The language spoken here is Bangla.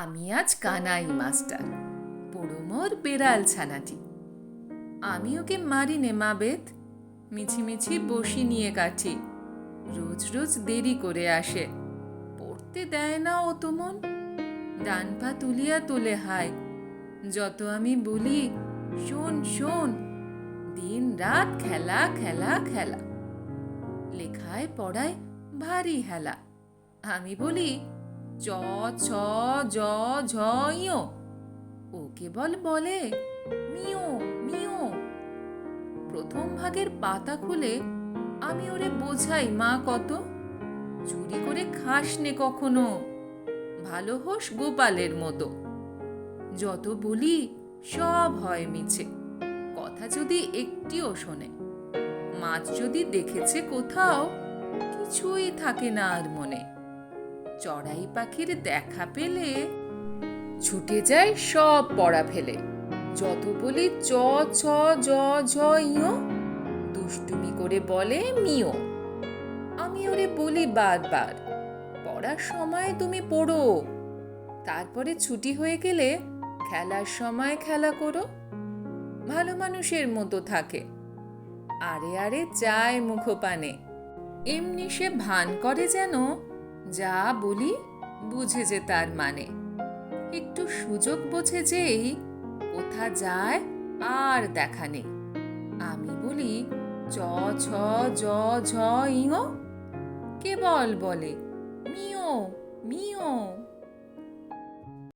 আমি আজ কানাই মাস্টার পোড়োমর বেড়াল ছানাটি। আমি ওকে মারি নে মা বেত মিছিমিছি বসি নিয়ে কাটি, রোজ রোজ দেরি করে আসে, পড়তে দেয় না ও তোমন ডান পা তুলিয়া তোলে হায়, যত আমি বলি, শোন শোন, দিন রাত খেলা খেলা খেলা। লেখায় পড়ায় ভারী হেলা, আমি বলি চ, ছ, জ, ঝ ইয় ও কেবল বলে মিও মিও প্রথম ভাগের পাতা খুলে আমি ওরে বোঝাই, মা, কত? চুরি করে খাস নে কখনো? ভালো হোস গোপালের মতো। যত বলি, সব হয় মিছে। কথা যদি একটিও শোনে, মাছ যদি দেখেছে কোথাও, কিছুই থাকে না আর মনে। চড়াই পাখির দেখা পেলে ছুটে যায় সব পড়া ফেলে। যত বলি চ, ছ, জ, ঝ ইয় দুষ্টুমি করে বলে মিও। আমি ওরে বলি বারবার পড়ার সময় তুমি পড়ো। তারপরে ছুটি হয়ে গেলে খেলার সময় খেলা করো। ভালো মানুষের মতো থাকে। আরে আরে চায় মুখপানে। এমনি সে ভান করে যেন যা বলি বুঝে যে তার মানে। একটু সুযোগ বোঝে যেই কোথা যায় আর দেখা নেই। আমি বলি, চ, ছ, জ, ঝ, ইঙ। কেবল বলে, মিও মিও।